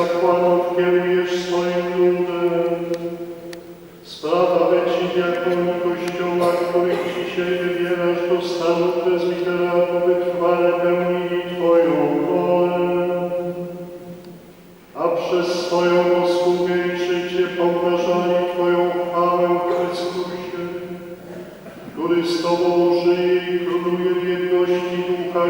kapłanów kierujesz swoim ludem. Sprawa leci diakoni Kościoła, których dzisiaj wybierasz do stanu prezbitera, aby trwale pełnili Twoją wolę, a przez swoją posługę i życie pomnażali Twoją chwałę w Chrystusie, który z Tobą żyje i króluje w jedności Ducha